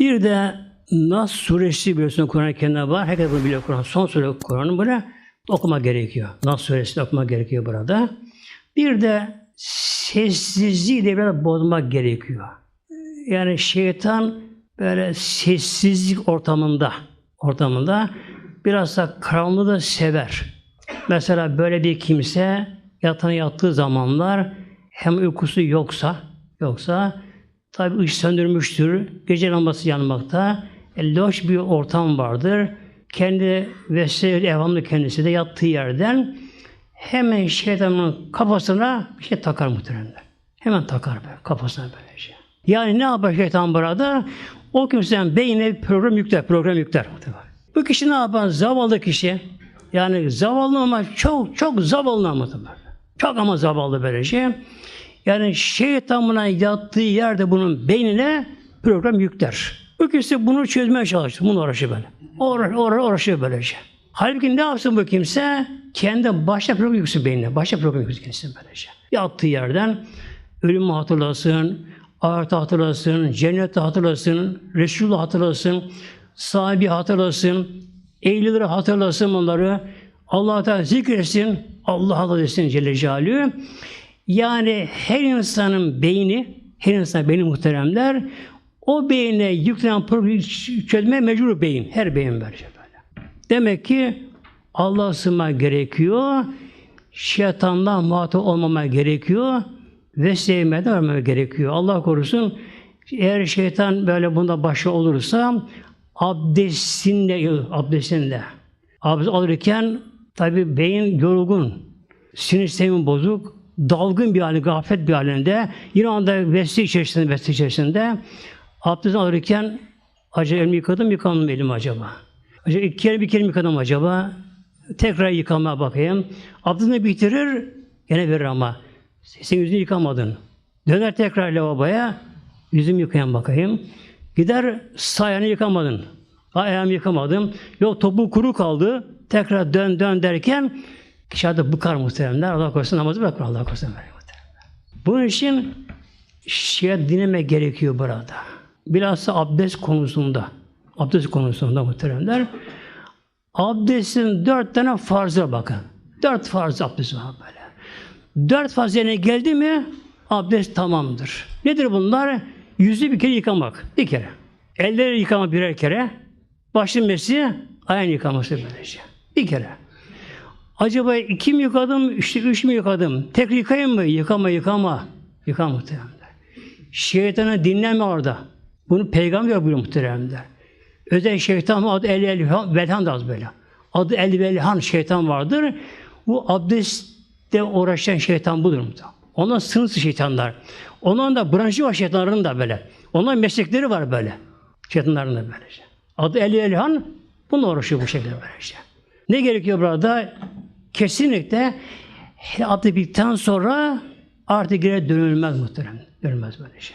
Bir de Nas suresi biliyorsun Kur'an-ı Kerim'de var. Herkes bunu biliyor Kur'an. Son sure Kur'an'ın böyle okuma gerekiyor. Nas suresini okuma gerekiyor burada. Bir de sessizliği de biraz bozmak gerekiyor. Yani şeytan böyle sessizlik ortamında ortamında biraz da karanlığı da sever. Mesela böyle bir kimse yatağına yattığı zamanlar hem uykusu yoksa yoksa tabi ışık söndürmüştür. Gece lambası yanmakta. E, loş bir ortam vardır. Kendi vesile evhamlı kendisi de yattığı yerden hemen şeytanın kafasına bir şey takar muhtemelen. Hemen takar böyle kafasına böyle şey. Yani ne yapar şeytan burada? O kimsenin beynine bir program yükler, program yükler. Bu kişi ne yapar? Zavallı kişi. Yani zavallı ama çok çok zavallı ama. Çok ama zavallı böyle şey. Yani şeytan buna yattığı yerde bunun beynine program yükler. Kişi bunu çözmeye çalışır. Bunu uğraşıyor böyle. Uğraş, uğraş, uğraşıyor böyle şey. Halbuki ne yapsın bu kimse? Kendi başta program yüksün beynine. Başta program yüksün kendisine böyle şey. Yattığı yerden ölümü hatırlasın, ahireti hatırlasın, cenneti hatırlasın, Resulü hatırlasın, sahibi hatırlasın, eğlileri hatırlasın onları. Allah Teala zikretsin, Allah Allah desin Celle Celaluhu. Yani her insanın beyni, her insan beyni muhteremler, o beyne yüklenen problemi çözmeye mecbur beyin. Her beyin böyle. Demek ki Allah'a sığınmak gerekiyor. Şeytandan muhatap olmama gerekiyor. Ve sevmeden ölmeme gerekiyor. Allah korusun. Eğer şeytan böyle bunda başı olursa abdestinle, abdestinle abdest alırken tabi beyin yorgun, sinir sistemi bozuk, dalgın bir hali, gaflet bir halinde, yine anda vesile içerisinde, vesile içerisinde abdest alırken acaba elimi yıkadım, yıkamadım elimi acaba? Acaba iki kere bir kere mi yıkadım acaba? Tekrar yıkamaya bakayım. Abdestini bitirir, gene verir ama. Sen yüzünü yıkamadın. Döner tekrar lavaboya, yüzümü yıkayan bakayım. Gider sağ ayağını yıkamadın. Ayağımı yıkamadım. Yok topu kuru kaldı. Tekrar dön dön derken adı bıkar muhteremler. Allah korusun namazı bırakır Allah korusun. Bunun için şia dinleme gerekiyor burada. Bilhassa abdest konusunda. Abdest konusunda muhteremler. Abdestin dört tane farzı bakın. Dört farz abdest var böyle. Dört farz yerine geldi mi abdest tamamdır. Nedir bunlar? Yüzü bir kere yıkamak. Bir kere. Elleri yıkama birer kere. Başın mesi, ayağın yıkaması böylece. Bir kere. Acaba iki mi yıkadım, işte üç mü yıkadım? Tek yıkayayım mı? Yıkama, yıkama. Yıkama muhteremler. Şeytanı dinleme orada. Bunu peygamber buyuruyor muhteremler. Özel şeytan adı El Elhan, Velhan da az böyle. Adı El Velhan şeytan vardır. Bu abdestte uğraşan şeytan budur muhterem. Ondan sınırsız şeytanlar. Onların da branşı var şeytanların da böyle. Onların meslekleri var böyle. Şeytanların da böylece. Adı El Elhan bununla uğraşıyor bu şekilde böylece. Ne gerekiyor burada? Kesinlikle bittikten sonra artık geri dönülmez muhterem. Dönülmez böylece.